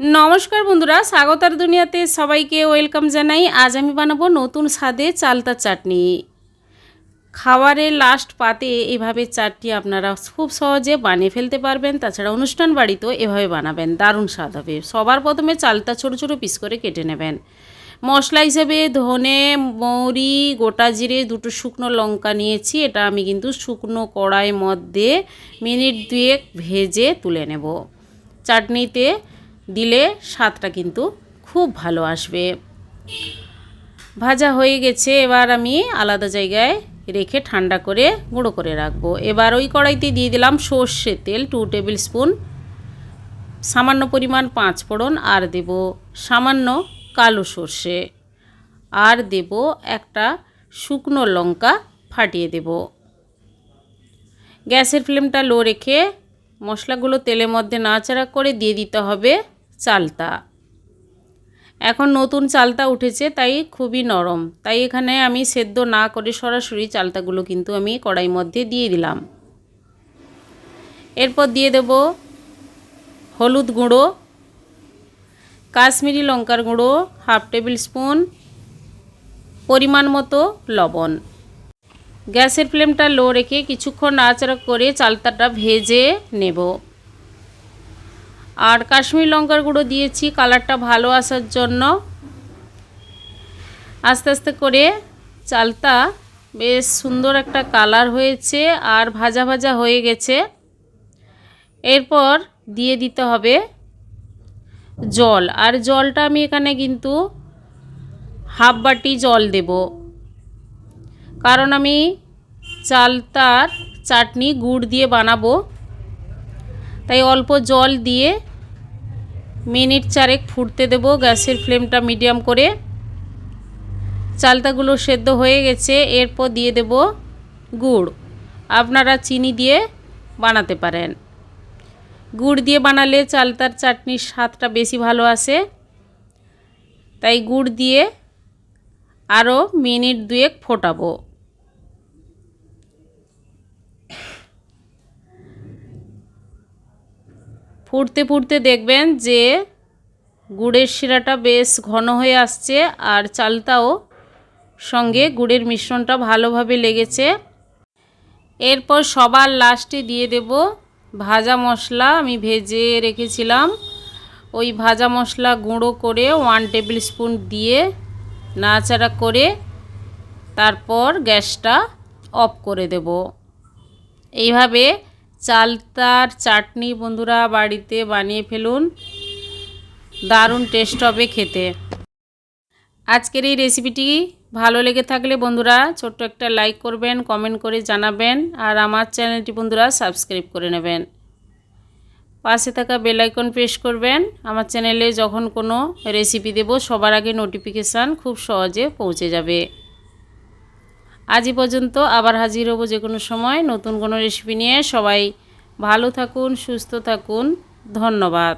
নমস্কার বন্ধুরা, স্বাগতার দুনিয়াতে সবাইকে ওয়েলকাম জানাই। আজ আমি বানাবো নতুন স্বাদে চালতা চাটনি। খাবারের লাস্ট পাতে এভাবে চাটনি আপনারা খুব সহজে বানিয়ে ফেলতে পারবেন, তাছাড়া অনুষ্ঠান বাড়িতেও এভাবে বানাবেন, দারুণ স্বাদ হবে। সবার প্রথমে চালতা ছোটো ছোটো পিস করে কেটে নেবেন। মশলা হিসেবে ধনে, মৌরি, গোটা জিরে, দুটো শুকনো লঙ্কা নিয়েছি, এটা আমি কিন্তু শুকনো কড়াইয়ের মধ্যে মিনিট দুয়েক ভেজে তুলে নেব। চাটনিতে দিলে স্বাদটা কিন্তু খুব ভালো আসবে। ভাজা হয়ে গেছে, এবার আমি আলাদা জায়গায় রেখে ঠান্ডা করে গুঁড়ো করে রাখব। এবার ওই কড়াইতে দিয়ে দিলাম সর্ষে তেল টু টেবিল স্পুন সামান্য পরিমাণ পাঁচ ফোড়ন, আর দেব সামান্য কালো সর্ষে। আর দেব একটা শুকনো লঙ্কা ফাটিয়ে দেব। গ্যাসের ফ্লেমটা লো রেখে মশলাগুলো তেলের মধ্যে নাড়াচাড়া করে দিয়ে দিতে হবে। চালতা। এখন নতুন চালতা উঠেছে, তাই খুবই নরম। তাই এখানে আমি সেদ্ধ না করে সরাসরি চালতাগুলো কিন্তু আমি কড়াই মধ্যে দিয়ে দিলাম। এরপর দিয়ে দেব হলুদ গুঁড়ো, কাশ্মীরি লঙ্কার গুঁড়ো, হাফ টেবিল স্পুন, পরিমাণ মতো লবণ। গ্যাসের ফ্লেমটা লো রেখে কিছুক্ষণ নাড়াচাড়া করে চালতাটা ভেজে নেব। আর কাশ্মীর লঙ্কার গুঁড়ো দিয়েছি, কালারটা ভালো আসার জন্য। আস্তে আস্তে করে চালটা বেশ সুন্দর একটা কালার হয়েছে আর ভাজা ভাজা হয়ে গেছে। এরপর দিয়ে দিতে হবে জল। আর জলটা আমি এখানে কিন্তু হাফ বাটি জল দেব। কারণ আমি চালতার চাটনি গুড় দিয়ে বানাবো। তাই অল্প জল দিয়ে মিনিট চারেক ফুটতে দেব, গ্যাসের ফ্লেমটা মিডিয়াম করে। চালতাগুলো সেদ্ধ হয়ে গেছে, এরপর দিয়ে দেব গুড়। আপনারা চিনি দিয়ে বানাতে পারেন। গুড় দিয়ে বানালে চালতার চাটনির স্বাদটা বেশি ভালো আসে। তাই গুড় দিয়ে আরও মিনিট দুয়েক ফোটাবো। ফুটতে ফুটতে দেখবেন যে গুড়ের শিরাটা বেশ ঘন হয়ে আসছে আর চালটাও সঙ্গে গুড়ের মিশ্রণটা ভালোভাবে লেগেছে। এরপর সবার লাস্টে দিয়ে দেব ভাজা মশলা। আমি ভেজে রেখেছিলাম। ওই ভাজা মশলা গুঁড়ো করে ওয়ান টেবিল স্পুন দিয়ে নাড়াচাড়া করে তারপর গ্যাসটা অফ করে দেব। এইভাবে চালতার চাটনি বন্ধুরা বাড়িতে বানিয়ে ফেলুন। দারুণ টেস্ট হবে খেতে। আজকের এই রেসিপিটি ভালো লেগে থাকলে বন্ধুরা ছোট্ট একটা লাইক করবেন কমেন্ট করে জানাবেন আর আমার চ্যানেলটি বন্ধুরা সাবস্ক্রাইব করে নেবেন। পাশে থাকা বেলাইকন প্রেস করবেন। আমার চ্যানেলে যখন কোনো রেসিপি দেব, সবার আগে নোটিফিকেশান খুব সহজে পৌঁছে যাবে। আজই পর্যন্ত আবার হাজির হব যে কোনো সময়। নতুন কোনো রেসিপি নিয়ে সবাই ভালো থাকুন, সুস্থ থাকুন। ধন্যবাদ।